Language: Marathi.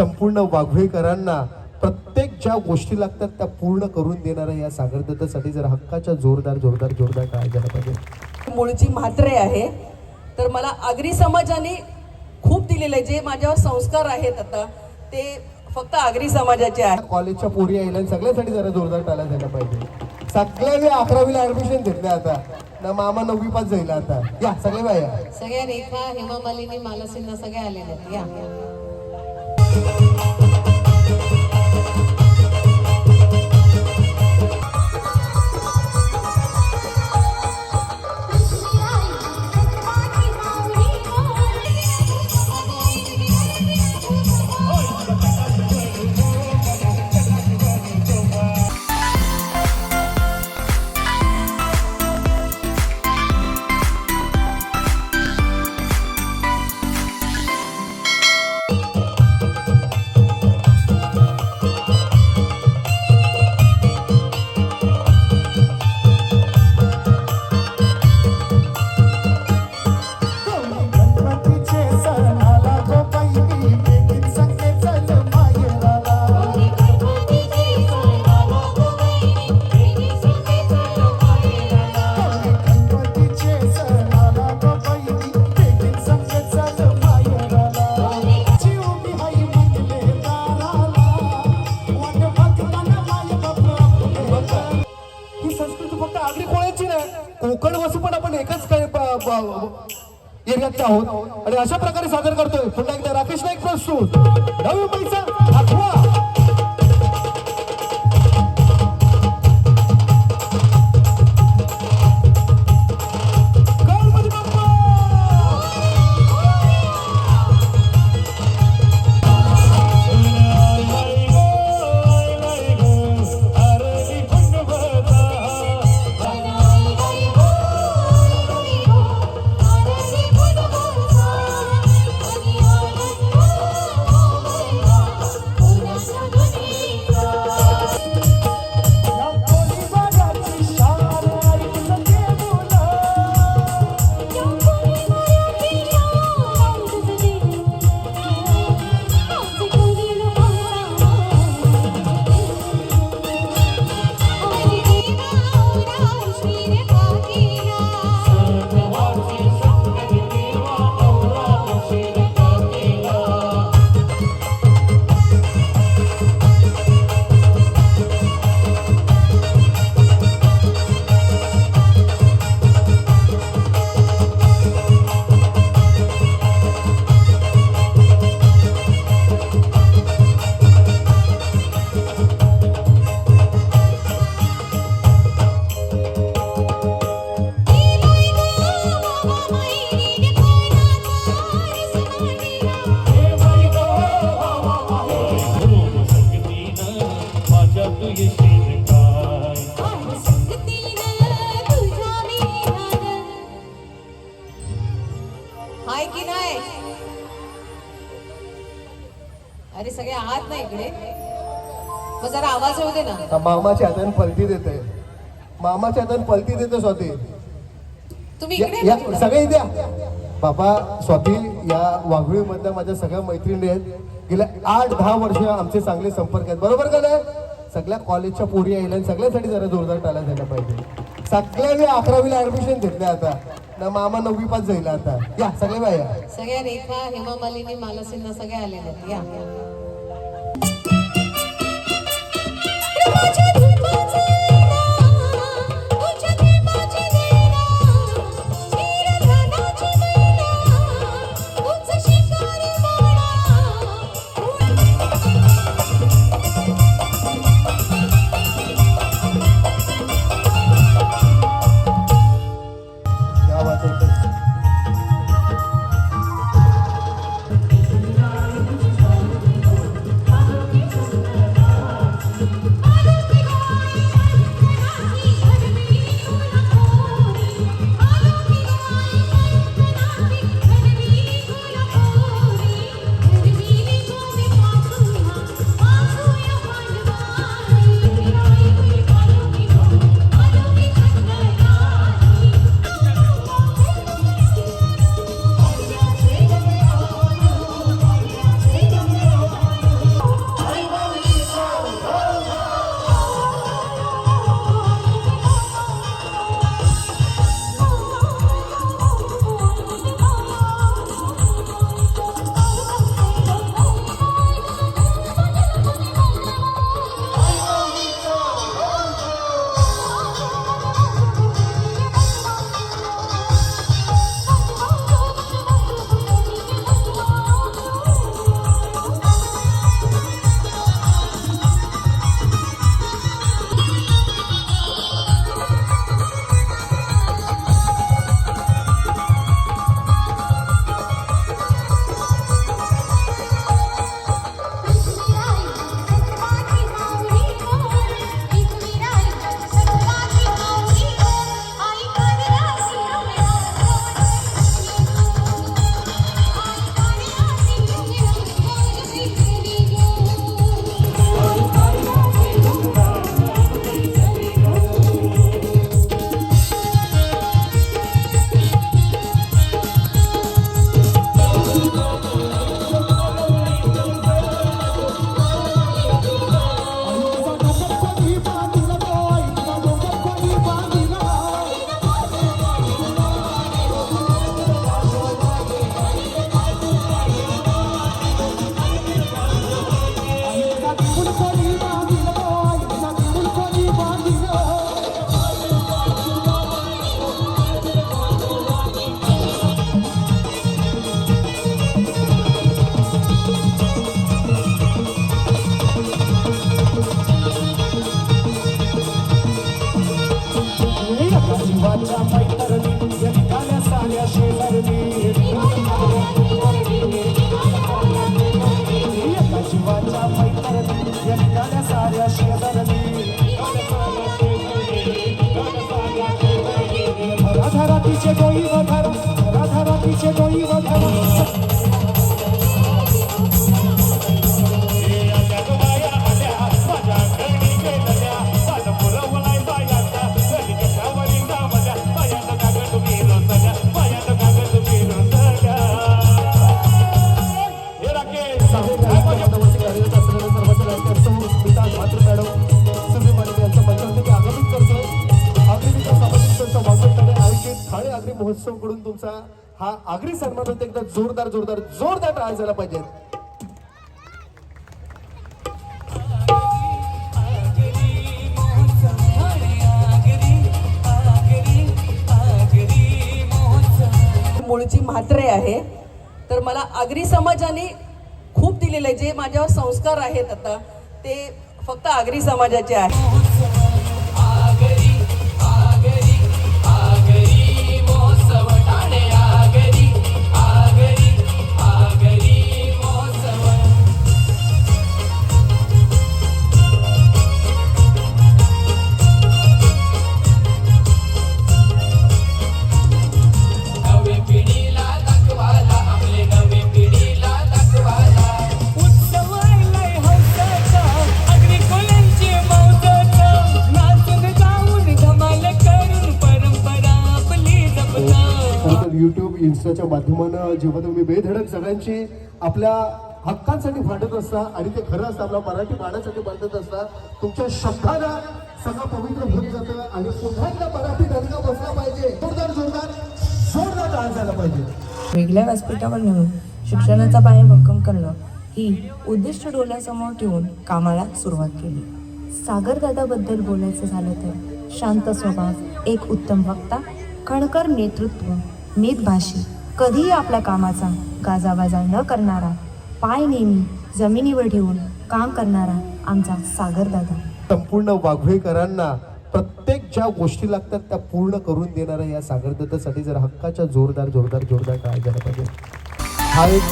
संपूर्ण वाघवेकरांना प्रत्येक ज्या गोष्टी लागतात त्या पूर्ण करून देणाऱ्या या सागरदत्तासाठी जर हक्काच्या जोरदार जोरदार जोरदार टाळ्या झाल्या पाहिजे मूळची म्हात्रे आहे. तर मला आगरी समाजाने खूप दिलेलं आहे. जे माझ्यावर संस्कार आहेत आता ते फक्त आगरी समाजाचे आहेत कॉलेजच्या पोरी यायला आणि सगळ्यासाठी जरा जोरदार टाळ्या झाल्या पाहिजे. सगळ्या अकरावीला ऍडमिशन घेतले आता. ना मामा नववी पास जाईल आता. या सगळे बाया. सगळ्या रेखा हेमा मालिनी मालसींना सगळ्या आलेल्या आहेत. या. काय आहोत आणि अशा प्रकारे सादर करतोय. पुन्हा एकदा राकेश नाईक प्रस्तुत नवी पैसा हाय की नाही? अरे सगळे आहात ना इकडे? मग जरा आवाज येऊ दे ना. हा मामाच्या हाताने पलटी देते मामाच्या हाताने पलटी देते स्वाती. तुम्ही या- इकडे या या थोडं. सगळे द्या बाबा स्वाती या वाघळी मधल्या माझ्या सगळ्या मैत्रिणी आहेत. गेल्या आठ दहा वर्ष आमचे चांगले संपर्क आहेत. बरोबर का नाही? सगळ्या कॉलेजच्या पोरी यायला आणि सगळ्यासाठी जरा जोरदार टाळ्या झाल्या पाहिजे. सगळ्या अकरावीला ऍडमिशन घेतले आता. ना मामा नववी पास जाईल आता. या सगळे बाया. सगळ्या रेखा हेमा मालिनी मालसींना सगळ्या आलेल्या आहेत. या. तुमचा हा आगरी सन्मान होते. एकदा जोरदार जोरदार जोरदार टाळ्या झाला पाहिजे. मूळची म्हात्रे आहे. तर मला आगरी समाजाने खूप दिलेलं आहे. जे माझ्यावर संस्कार आहेत आता ते फक्त आगरी समाजाचे आहेत. युट्यूब माध्यमानं जेव्हा तुम्ही बेधडक सगळ्यांची आपल्या हक्कांसाठी भांडत असता आणि ते खरं असतं आपल्या मराठी मांडण्यासाठी भांडत असता तुमच्या शब्दाला सगळं पवित्र होत जातं आणि पुन्हा एकदा मराठी दर्गा बसला पाहिजे. जोरदार जोरदार जोरदार डान्स झाला पाहिजे. वेगळ्या व्यासपीठावर नेऊन शिक्षणाचा पाया भक्कम करणं ही उद्दिष्ट डोळ्यासमोर ठेवून कामाला सुरुवात केली. सागरदादाबद्दल बोलायचं झालं तर शांत स्वभाव एक उत्तम वक्ता कणकर नेतृत्व नेतभाषी कधीही आपल्या कामाचा गाजावाजा न करणारा पाय नेहमी जमिनीवर ठेवून काम करणारा आमचा सागरदादा संपूर्ण वाघवेकरांना प्रत्येक ज्या गोष्टी लागतात त्या पूर्ण करून देणाऱ्या या सागरदत्तासाठी जर हक्काच्या जोरदार जोरदार जोरदार काय झालं पाहिजे. हा एक